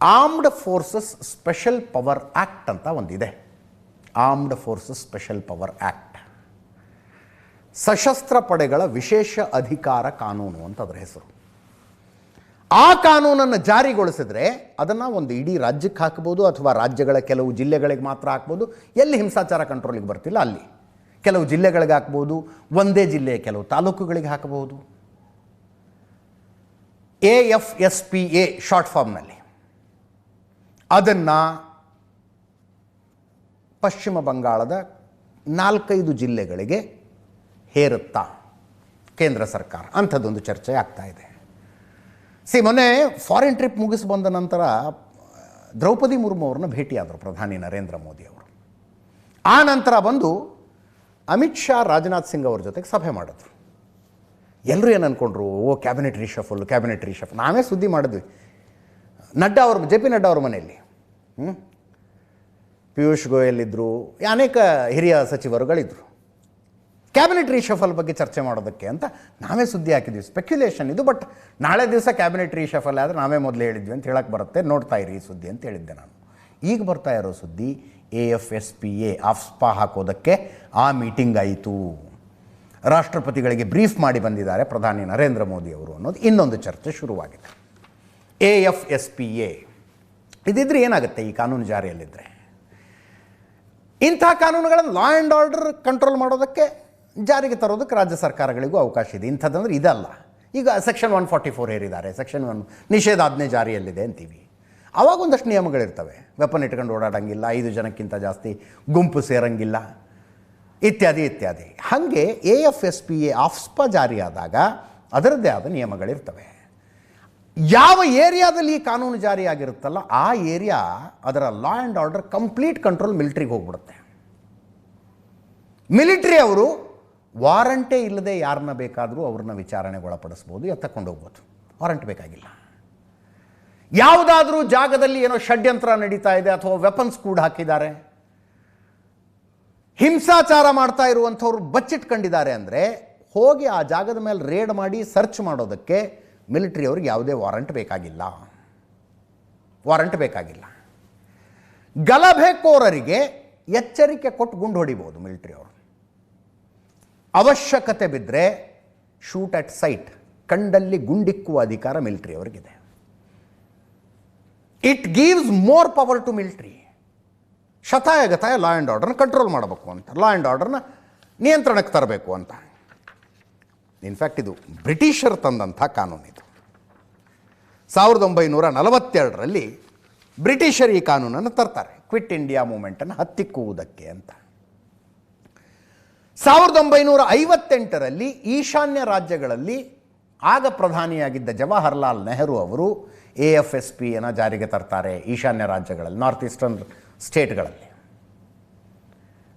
Armed forces special power act ಅಂತ ಒಂದಿದೆ. Armed forces special power act ಸಶಸ್ತ್ರ ಪಡೆಗಳ ವಿಶೇಷ ಅಧಿಕಾರ ಕಾನೂನು ಅಂತ ಅದರ ಹೆಸರು. ಆ ಕಾನೂನನ್ನು ಜಾರಿಗೊಳಿಸಿದ್ರೆ ಅದನ್ನು ಒಂದು ಇಡೀ ರಾಜ್ಯಕ್ಕೆ ಹಾಕ್ಬೋದು ಅಥವಾ ರಾಜ್ಯಗಳ ಕೆಲವು ಜಿಲ್ಲೆಗಳಿಗೆ ಮಾತ್ರ ಹಾಕ್ಬೋದು. ಎಲ್ಲಿ ಹಿಂಸಾಚಾರ ಕಂಟ್ರೋಲಿಗೆ ಬರ್ತಿಲ್ಲ ಅಲ್ಲಿ. ಕೆಲವು ಜಿಲ್ಲೆಗಳಿಗೆ ಹಾಕ್ಬೋದು, ಒಂದೇ ಜಿಲ್ಲೆಯ ಕೆಲವು ತಾಲೂಕುಗಳಿಗೆ ಹಾಕಬಹುದು A F S P A short ಫಾರ್ಮ್ನಲ್ಲಿ ಅದನ್ನು ಪಶ್ಚಿಮ ಬಂಗಾಳದ ನಾಲ್ಕೈದು ಜಿಲ್ಲೆಗಳಿಗೆ ಹೇರುತ್ತಾ ಕೇಂದ್ರ ಸರ್ಕಾರ. ಅಂಥದ್ದೊಂದು ಚರ್ಚೆ ಆಗ್ತಾ ಇದೆ. ಸಿ, ಮೊನ್ನೆ ಫಾರಿನ್ ಟ್ರಿಪ್ ಮುಗಿಸಿ ಬಂದ ನಂತರ, ದ್ರೌಪದಿ ಮುರ್ಮು ಅವ್ರನ್ನ ಭೇಟಿಯಾದರು ಪ್ರಧಾನಿ ನರೇಂದ್ರ ಮೋದಿ ಅವರು. ಆ ನಂತರ ಬಂದು ಅಮಿತ್ ಶಾ, ರಾಜನಾಥ್ ಸಿಂಗ್ ಅವ್ರ ಜೊತೆಗೆ ಸಭೆ ಮಾಡಿದ್ರು. ಎಲ್ಲರೂ ಏನು ಅಂದ್ಕೊಂಡ್ರು ಓ ಕ್ಯಾಬಿನೆಟ್ ರಿಷಫಲ್ ಕ್ಯಾಬಿನೆಟ್ ರಿಷಫಲ್ ನಾವೇ ಸುದ್ದಿ ಮಾಡಿದ್ವಿ. ನಡ್ಡಾ ಅವ್ರ ಜೆ ಪಿ ನಡ್ಡಾ ಅವ್ರ ಮನೆಯಲ್ಲಿ. ಹ್ಞೂ ಪಿಯೂಷ್ ಗೋಯಲ್ ಇದ್ದರು ಅನೇಕ ಹಿರಿಯ ಸಚಿವರುಗಳಿದ್ದರು ಕ್ಯಾಬಿನೆಟ್ ರೀಶಫಲ್ ಬಗ್ಗೆ ಚರ್ಚೆ ಮಾಡೋದಕ್ಕೆ ಅಂತ ನಾವೇ ಸುದ್ದಿ ಹಾಕಿದ್ವಿ. ಸ್ಪೆಕ್ಯುಲೇಷನ್ ಇದು ಬಟ್ ನಾಳೆ ದಿವಸ ಕ್ಯಾಬಿನೆಟ್ ರೀಶಫಲ್ ಆದರೆ ನಾವೇ ಮೊದಲು ಹೇಳಿದ್ವಿ ಅಂತ ಹೇಳಕ್ಕೆ ಬರುತ್ತೆ. ನೋಡ್ತಾ ಇರಿ ಈ ಸುದ್ದಿ ಅಂತ ಹೇಳಿದ್ದೆ ನಾನು. ಈಗ ಬರ್ತಾ ಇರೋ ಸುದ್ದಿ, A F S P A AFSPA ಹಾಕೋದಕ್ಕೆ ಆ ಮೀಟಿಂಗ್ ಆಯಿತು. ರಾಷ್ಟ್ರಪತಿಗಳಿಗೆ ಬ್ರೀಫ್ ಮಾಡಿ ಬಂದಿದ್ದಾರೆ ಪ್ರಧಾನಿ ನರೇಂದ್ರ ಮೋದಿ ಅವರು ಅನ್ನೋದು ಇನ್ನೊಂದು ಚರ್ಚೆ ಶುರುವಾಗಿದೆ. A F S P A. ಇದಿದ್ರೆ ಏನಾಗುತ್ತೆ ಈ ಕಾನೂನು ಜಾರಿಯಲ್ಲಿದ್ದರೆ ಇಂಥ ಕಾನೂನುಗಳನ್ನು ಲಾ ಆ್ಯಂಡ್ ಆರ್ಡರ್ ಕಂಟ್ರೋಲ್ ಮಾಡೋದಕ್ಕೆ ಜಾರಿಗೆ ತರೋದಕ್ಕೆ ರಾಜ್ಯ ಸರ್ಕಾರಗಳಿಗೂ ಅವಕಾಶ ಇದೆ. ಇಂಥದ್ದಂದ್ರೆ ಇದಲ್ಲ. ಈಗ ಸೆಕ್ಷನ್ ಒನ್ ಫಾರ್ಟಿ ಫೋರ್ ಹೇರಿದ್ದಾರೆ ಸೆಕ್ಷನ್ ಒನ್ ನಿಷೇಧಾಜ್ಞೆ ಜಾರಿಯಲ್ಲಿದೆ ಅಂತೀವಿ. ಆವಾಗ ಒಂದಷ್ಟು ನಿಯಮಗಳಿರ್ತವೆ. ವೆಪನ್ ಇಟ್ಕೊಂಡು ಓಡಾಡಂಗಿಲ್ಲ, ಐದು ಜನಕ್ಕಿಂತ ಜಾಸ್ತಿ ಗುಂಪು ಸೇರಂಗಿಲ್ಲ, ಇತ್ಯಾದಿ ಇತ್ಯಾದಿ. ಹಾಗೆ A F S P A AFSPA ಜಾರಿಯಾದಾಗ ಅದರದ್ದೇ ಆದ ನಿಯಮಗಳಿರ್ತವೆ. ಯಾವ ಏರಿಯಾದಲ್ಲಿ ಈ ಕಾನೂನು ಜಾರಿಯಾಗಿರುತ್ತಲ್ಲ ಆ ಏರಿಯಾ ಅದರ law and order complete control ಮಿಲಿಟ್ರಿಗೆ ಹೋಗ್ಬಿಡುತ್ತೆ. ಮಿಲಿಟ್ರಿ ಅವರು ವಾರಂಟೇ ಇಲ್ಲದೆ ಯಾರನ್ನ ಬೇಕಾದರೂ ಅವ್ರನ್ನ ವಿಚಾರಣೆಗೆ ಒಳಪಡಿಸ್ಬೋದು, ಎತ್ತಕೊಂಡು ಹೋಗ್ಬೋದು. ವಾರಂಟ್ ಬೇಕಾಗಿಲ್ಲ. ಯಾವುದಾದ್ರೂ ಜಾಗದಲ್ಲಿ ಏನೋ ಷಡ್ಯಂತ್ರ ನಡೀತಾ ಇದೆ ಅಥವಾ ವೆಪನ್ಸ್ ಕೂಡ ಹಾಕಿದ್ದಾರೆ. ಹಿಂಸಾಚಾರ ಮಾಡ್ತಾ ಇರುವಂಥವ್ರು ಬಚ್ಚಿಟ್ಕೊಂಡಿದ್ದಾರೆ ಅಂದರೆ ಹೋಗಿ ಆ ಜಾಗದ ಮೇಲೆ ರೇಡ್ ಮಾಡಿ ಸರ್ಚ್ ಮಾಡೋದಕ್ಕೆ ಮಿಲಿಟ್ರಿ ಅವ್ರಿಗೆ ಯಾವುದೇ ವಾರಂಟ್ ಬೇಕಾಗಿಲ್ಲ. ವಾರಂಟ್ ಬೇಕಾಗಿಲ್ಲ. ಗಲಭೆಕೋರರಿಗೆ ಎಚ್ಚರಿಕೆ ಕೊಟ್ಟು ಗುಂಡು ಹೊಡಿಬೋದು ಮಿಲಿಟ್ರಿ ಅವರು. ಅವಶ್ಯಕತೆ ಬಿದ್ದರೆ ಶೂಟ್ ಅಟ್ ಸೈಟ್ ಕಂಡಲ್ಲಿ ಗುಂಡಿಕ್ಕುವ ಅಧಿಕಾರ military ಅವರಿಗಿದೆ. It gives more power to military ಶತಾಯಗತಾಯ law and ಆರ್ಡರ್ನ ಕಂಟ್ರೋಲ್ ಮಾಡಬೇಕು ಅಂತ. ಲಾ ಆ್ಯಂಡ್ ಆರ್ಡರ್ನ ನಿಯಂತ್ರಣಕ್ಕೆ ತರಬೇಕು ಅಂತ. ಇನ್ಫ್ಯಾಕ್ಟ್ ಇದು ಬ್ರಿಟಿಷರು ತಂದಂಥ ಕಾನೂನು ಇದು. ಸಾವಿರದ ಒಂಬೈನೂರ ನಲವತ್ತೆರಡರಲ್ಲಿ ಬ್ರಿಟಿಷರು ಈ ಕಾನೂನನ್ನು ತರ್ತಾರೆ. ಕ್ವಿಟ್ ಇಂಡಿಯಾ ಮೂಮೆಂಟನ್ನು ಹತ್ತಿಕ್ಕುವುದಕ್ಕೆ ಅಂತ. ಸಾವಿರದ ಒಂಬೈನೂರ ಐವತ್ತೆಂಟರಲ್ಲಿ ಈಶಾನ್ಯ ರಾಜ್ಯಗಳಲ್ಲಿ ಆಗ ಪ್ರಧಾನಿಯಾಗಿದ್ದ ಜವಾಹರ್ಲಾಲ್ ನೆಹರು ಅವರು ಎ ಎಫ್ ಎಸ್ ಪಿಯನ್ನು ಜಾರಿಗೆ ತರ್ತಾರೆ ಈಶಾನ್ಯ ರಾಜ್ಯಗಳಲ್ಲಿ, ನಾರ್ತ್ ಈಸ್ಟರ್ನ್ ಸ್ಟೇಟ್ಗಳಲ್ಲಿ.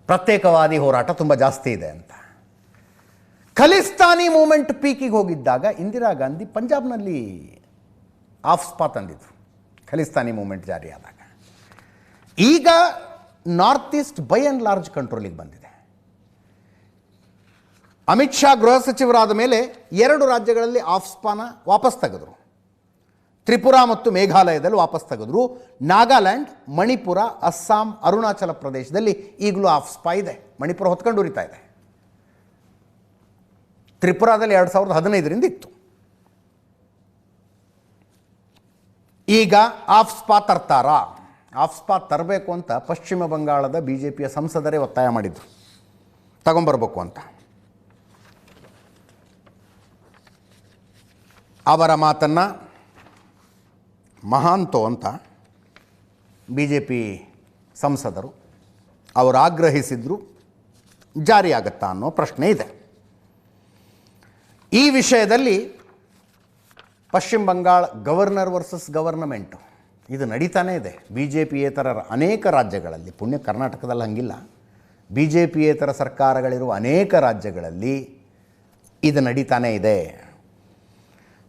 ಪ್ರತ್ಯೇಕವಾದಿ ಹೋರಾಟ ತುಂಬ ಜಾಸ್ತಿ ಇದೆ ಅಂತ. ಖಲಿಸ್ತಾನಿ ಮೂಮೆಂಟ್ ಪೀಕಿಗೆ ಹೋಗಿದ್ದಾಗ ಇಂದಿರಾ ಗಾಂಧಿ ಪಂಜಾಬ್ನಲ್ಲಿ ಆಫ್ ಸ್ಪಾ ತಂದಿದ್ರು ಖಲಿಸ್ತಾನಿ ಮೂಮೆಂಟ್ ಜಾರಿಯಾದಾಗ ಈಗ north east by and large ಕಂಟ್ರೋಲಿಗೆ ಬಂದಿದೆ. ಅಮಿತ್ ಶಾ ಗೃಹ ಸಚಿವರಾದ ಮೇಲೆ ಎರಡು ರಾಜ್ಯಗಳಲ್ಲಿ ಆಫ್ ಸ್ಪಾನ ವಾಪಸ್ ತೆಗೆದ್ರು. ತ್ರಿಪುರಾ ಮತ್ತು ಮೇಘಾಲಯದಲ್ಲಿ ವಾಪಸ್ ತೆಗೆದ್ರು. ನಾಗಾಲ್ಯಾಂಡ್, ಮಣಿಪುರ, ಅಸ್ಸಾಂ, ಅರುಣಾಚಲ ಪ್ರದೇಶದಲ್ಲಿ ಈಗಲೂ ಆಫ್ ಸ್ಪಾ ಇದೆ. ಮಣಿಪುರ ಹೊತ್ಕೊಂಡು ಉರಿತಾ ಇದೆ. ತ್ರಿಪುರಾದಲ್ಲಿ ಎರಡು ಸಾವಿರದ ಹದಿನೈದರಿಂದ ಇತ್ತು. ಈಗ ಆಫ್ ಸ್ಪಾ ತರ್ತಾರಾ. ಆಫ್ ತರಬೇಕು ಅಂತ ಪಶ್ಚಿಮ ಬಂಗಾಳದ ಬಿ ಜೆ ಪಿಯ ಸಂಸದರೇ ಒತ್ತಾಯ ಮಾಡಿದ್ರು. ತಗೊಂಬರ್ಬೇಕು ಅಂತ. ಅವರ ಮಾತನ್ನು ಮಹಾಂತೋ ಅಂತ ಬಿ ಜೆ ಪಿ ಸಂಸದರು ಅವರು ಆಗ್ರಹಿಸಿದ್ರು. ಜಾರಿಯಾಗತ್ತಾ ಅನ್ನೋ ಪ್ರಶ್ನೆ ಇದೆ. ಈ ವಿಷಯದಲ್ಲಿ ಪಶ್ಚಿಮ ಬಂಗಾಳ ಗವರ್ನರ್ ವರ್ಸಸ್ ಗವರ್ನಮೆಂಟು. ಇದು ನಡೀತಾನೇ ಇದೆ. ಬಿ ಜೆ ಪಿಯೇತರ ಅನೇಕ ರಾಜ್ಯಗಳಲ್ಲಿ, ಪುಣ್ಯ ಕರ್ನಾಟಕದಲ್ಲಿ ಹಂಗಿಲ್ಲ. ಬಿ ಜೆ ಪಿಯೇತರ ಸರ್ಕಾರಗಳಿರುವ ಅನೇಕ ರಾಜ್ಯಗಳಲ್ಲಿ ಇದು ನಡೀತಾನೇ ಇದೆ.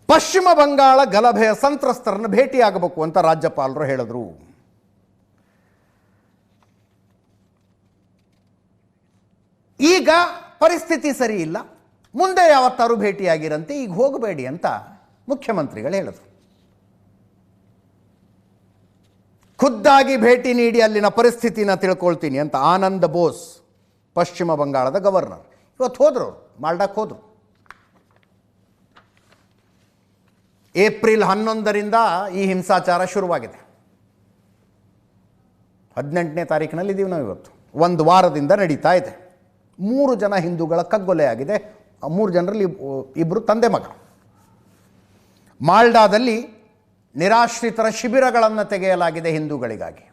ಪಶ್ಚಿಮ ಬಂಗಾಳ ಗಲಭೆಯ ಸಂತ್ರಸ್ತರನ್ನು ಭೇಟಿಯಾಗಬೇಕು ಅಂತ ರಾಜ್ಯಪಾಲರು ಹೇಳಿದರು. ಈಗ ಪರಿಸ್ಥಿತಿ ಸರಿ ಇಲ್ಲ. ಮುಂದೆ ಯಾವತ್ತಾರು ಭೇಟಿಯಾಗಿರಂತೆ, ಈಗ ಹೋಗಬೇಡಿ ಅಂತ ಮುಖ್ಯಮಂತ್ರಿಗಳು ಹೇಳಿದರು. ಖುದ್ದಾಗಿ ಭೇಟಿ ನೀಡಿ ಅಲ್ಲಿನ ಪರಿಸ್ಥಿತಿನ ತಿಳ್ಕೊಳ್ತೀನಿ ಅಂತ ಆನಂದ್ ಬೋಸ್, ಪಶ್ಚಿಮ ಬಂಗಾಳದ ಗವರ್ನರ್. ಇವತ್ತು ಹೋದರು ಮಾಲ್ಡಾಕ್ ಹೋದರು. ಏಪ್ರಿಲ್ ಹನ್ನೊಂದರಿಂದ ಈ ಹಿಂಸಾಚಾರ ಶುರುವಾಗಿದೆ. ಹದಿನೆಂಟನೇ ತಾರೀಕಿನಲ್ಲಿ ಇದ್ದೀವಿ ನಾವು ಇವತ್ತು ಒಂದು ವಾರದಿಂದ ನಡೀತಾ ಇದೆ. ಮೂರು ಜನ ಹಿಂದೂಗಳ ಕಗ್ಗೊಲೆ ಆಗಿದೆ ಆ ಮೂರು ಜನರಲ್ಲಿ ಇಬ್ಬರು ತಂದೆ ಮಗ. ಮಾಲ್ಡಾದಲ್ಲಿ ನಿರಾಶ್ರಿತರ ಶಿಬಿರಗಳನ್ನು ತೆಗೆಯಲಾಗಿದೆ ಹಿಂದೂಗಳಿಗಾಗಿ.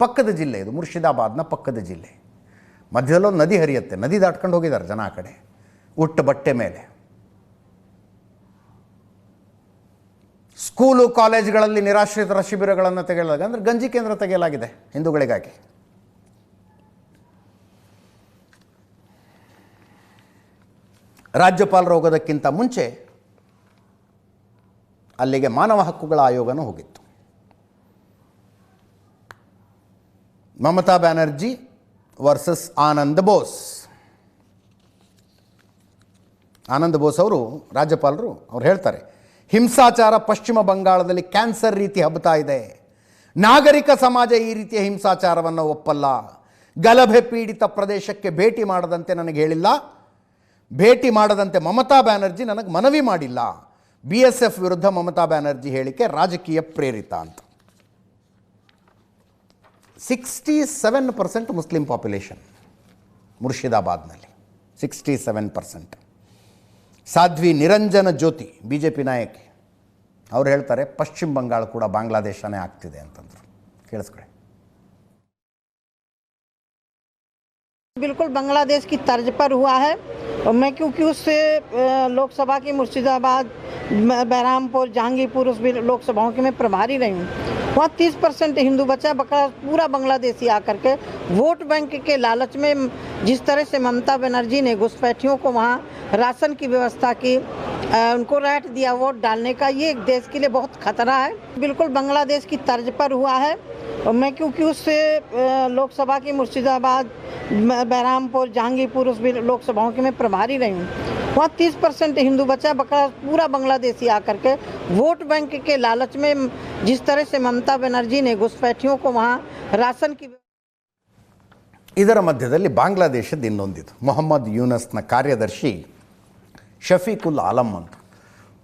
ಪಕ್ಕದ ಜಿಲ್ಲೆ ಇದು ಮುರ್ಷಿದಾಬಾದ್ನ ಪಕ್ಕದ ಜಿಲ್ಲೆ. ಮಧ್ಯದಲ್ಲೊಂದು ನದಿ ಹರಿಯುತ್ತೆ, ನದಿ ದಾಟ್ಕೊಂಡು ಹೋಗಿದ್ದಾರೆ ಜನ ಆ ಕಡೆ ಉಟ್ಟು ಬಟ್ಟೆ ಮೇಲೆ. ಸ್ಕೂಲು, ಕಾಲೇಜ್ಗಳಲ್ಲಿ ನಿರಾಶ್ರಿತರ ಶಿಬಿರಗಳನ್ನು ತೆಗೆಯಲಾಗಿದೆ, ಅಂದರೆ ಗಂಜಿ ಕೇಂದ್ರ ತೆಗೆಯಲಾಗಿದೆ ಹಿಂದೂಗಳಿಗಾಗಿ. ರಾಜ್ಯಪಾಲರು ಹೋಗೋದಕ್ಕಿಂತ ಮುಂಚೆ ಅಲ್ಲಿಗೆ ಮಾನವ ಹಕ್ಕುಗಳ ಆಯೋಗನೂ ಹೋಗಿತ್ತು. ಮಮತಾ ಬ್ಯಾನರ್ಜಿ ವರ್ಸಸ್ ಆನಂದ್ ಬೋಸ್. ಆನಂದ್ ಬೋಸ್ ಅವರು ರಾಜ್ಯಪಾಲರು, ಅವ್ರು ಹೇಳ್ತಾರೆ, ಹಿಂಸಾಚಾರ ಪಶ್ಚಿಮ ಬಂಗಾಳದಲ್ಲಿ ಕ್ಯಾನ್ಸರ್ ರೀತಿ ಹಬ್ಬತಾ ಇದೆ. ನಾಗರಿಕ ಸಮಾಜ ಈ ರೀತಿಯ ಹಿಂಸಾಚಾರವನ್ನು ಒಪ್ಪಲ್ಲ. ಗಲಭೆ ಪೀಡಿತ ಪ್ರದೇಶಕ್ಕೆ ಭೇಟಿ ಮಾಡದಂತೆ ನನಗೆ ಹೇಳಿಲ್ಲ. ಭೇಟಿ ಮಾಡದಂತೆ ಮಮತಾ ಬ್ಯಾನರ್ಜಿ ನನಗೆ ಮನವಿ ಮಾಡಿಲ್ಲ. ಬಿ ಎಸ್ ಎಫ್ ವಿರುದ್ಧ ಮಮತಾ ಬ್ಯಾನರ್ಜಿ ಹೇಳಿಕೆ ರಾಜಕೀಯ ಪ್ರೇರಿತ ಅಂತ. Sixty seven percent Muslim population ಮುರ್ಷಿದಾಬಾದ್ನಲ್ಲಿ. Sixty seven percent. Sadhvi Niranjan Jyoti B J P ನಾಯಕಿ. ಅವ್ರು ಹೇಳ್ತಾರೆ, ಪಶ್ಚಿಮ ಬಂಗಾಳ ಕೂಡ ಬಾಂಗ್ಲಾದೇಶನೇ ಆಗ್ತಿದೆ ಅಂತಂದರು. ಕೇಳಿಸ್ಕೊಳ್ಳಿ बिल्कुल बांग्लादेश की तर्ज पर हुआ है। और मैं क्योंकि उससे लोकसभा की मुर्शिदाबाद बहरामपुर, जहांगीरपुर उस भी लोकसभाओं की मैं प्रभारी रही हूँ। वहाँ तीस परसेंट हिंदू बचा बका पूरा बांग्लादेशी आकर के वोट बैंक के लालच में जिस तरह से ममता बनर्जी ने घुसपैठियों को वहाँ राशन की व्यवस्था की उनको राइट दिया, वोट डालने का, ये एक देश के लिए बहुत खतरा है। बिल्कुल बांग्लादेश की तर्ज पर हुआ है। और मैं क्योंकि उससे अ, लोकसभा की मुर्शिदाबाद म- बहरामपुर जहांगीरपुर उस भी लोकसभाओं की मैं प्रभारी रही हूँ वहाँ तीस परसेंट हिंदू बचा बका पूरा बांग्लादेशी आकर के वोट बैंक के लालच में जिस तरह से ममता बनर्जी ने घुसपैठियों को वहाँ राशन की ಇದರ ಮಧ್ಯದಲ್ಲಿ ಬಾಂಗ್ಲಾದೇಶದ ಇನ್ನೊಂದಿದು ಮೊಹಮ್ಮದ್ ಯೂನಸ್ನ ಕಾರ್ಯದರ್ಶಿ ಶಫೀಕುಲ್ ಆಲಂ ಅಂತ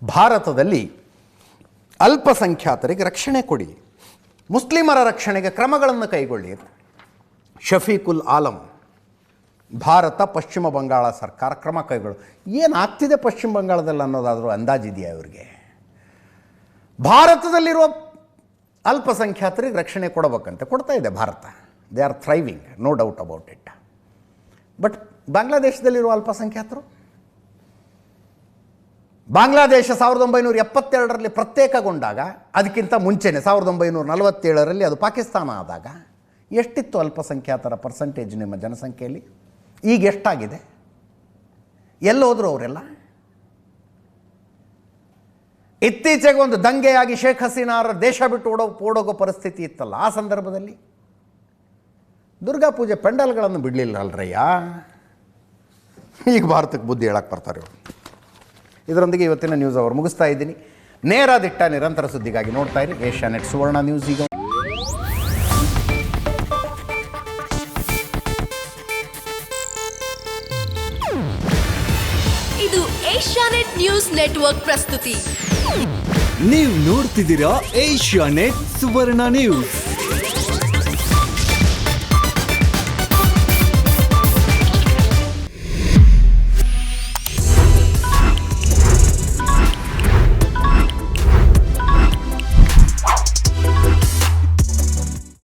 ಭಾರತದಲ್ಲಿ ಅಲ್ಪಸಂಖ್ಯಾತರಿಗೆ ರಕ್ಷಣೆ ಕೊಡಿ ಮುಸ್ಲಿಮರ ರಕ್ಷಣೆಗೆ ಕ್ರಮಗಳನ್ನು ಕೈಗೊಳ್ಳಿ ಶಫೀಕುಲ್ ಆಲಂ, ಭಾರತ, ಪಶ್ಚಿಮ ಬಂಗಾಳ ಸರ್ಕಾರ ಕ್ರಮ ಕೈಗೊಳ್ಳು. ಏನಾಗ್ತಿದೆ ಪಶ್ಚಿಮ ಬಂಗಾಳದಲ್ಲಿ ಅನ್ನೋದಾದರೂ ಅಂದಾಜಿದೆಯಾ ಇವರಿಗೆ? ಭಾರತದಲ್ಲಿರುವ ಅಲ್ಪಸಂಖ್ಯಾತರಿಗೆ ರಕ್ಷಣೆ ಕೊಡಬೇಕಂತೆ ಕೊಡ್ತಾ ಇದೆ Bharat. They are thriving no doubt about it but ಬಾಂಗ್ಲಾದೇಶದಲ್ಲಿರುವ ಅಲ್ಪಸಂಖ್ಯಾತರು? ಬಾಂಗ್ಲಾದೇಶ ಸಾವಿರದ ಒಂಬೈನೂರ ಎಪ್ಪತ್ತೆರಡರಲ್ಲಿ ಪ್ರತ್ಯೇಕಗೊಂಡಾಗ, ಅದಕ್ಕಿಂತ ಮುಂಚೆನೆ ಸಾವಿರದ ಒಂಬೈನೂರ ನಲವತ್ತೇಳರಲ್ಲಿ ಅದು ಪಾಕಿಸ್ತಾನ ಆದಾಗ, ಎಷ್ಟಿತ್ತು ಅಲ್ಪಸಂಖ್ಯಾತರ ಪರ್ಸಂಟೇಜ್ ನಿಮ್ಮ ಜನಸಂಖ್ಯೆಯಲ್ಲಿ? ಈಗ ಎಷ್ಟಾಗಿದೆ? ಎಲ್ಲೋದ್ರು ಅವರೆಲ್ಲ? ಇತ್ತೀಚೆಗೆ ಒಂದು ದಂಗೆಯಾಗಿ ಶೇಖ್ ಹಸೀನಾರ ದೇಶ ಬಿಟ್ಟು ಓಡೋ, ಓಡೋಗೋ ಪರಿಸ್ಥಿತಿ ಇತ್ತಲ್ಲ, ಆ ಸಂದರ್ಭದಲ್ಲಿ? ದುರ್ಗಾ ಪೂಜೆ ಪೆಂಡಲ್ಗಳನ್ನು ಬಿಡಲಿಲ್ಲ ಅಲ್ರಯ್ಯ? ಈಗ ಭಾರತಕ್ಕೆ ಬುದ್ಧಿ ಹೇಳಕ್ಕೆ ಬರ್ತಾರೆ ಇವರು. ಇದರೊಂದಿಗೆ ಇವತ್ತಿನ ನ್ಯೂಸ್ ಅವರು ಮುಗಿಸ್ತಾ ಇದ್ದೀನಿ. ನೇರ ದಿಟ್ಟ ನಿರಂತರ ಸುದ್ದಿಗಾಗಿ ನೋಡ್ತಾ ಇರಿ. ಏಷ್ಯಾ ನೆಟ್ ಸುವರ್ಣ ನ್ಯೂಸ್ ಈಗ. ಇದು ಏಷ್ಯಾನೆಟ್ ನ್ಯೂಸ್ ನೆಟ್ವರ್ಕ್ ಪ್ರಸ್ತುತಿ. ನೀವು ನೋಡ್ತಿದ್ದೀರಾ ಏಷ್ಯಾ ನೆಟ್ ಸುವರ್ಣ ನ್ಯೂಸ್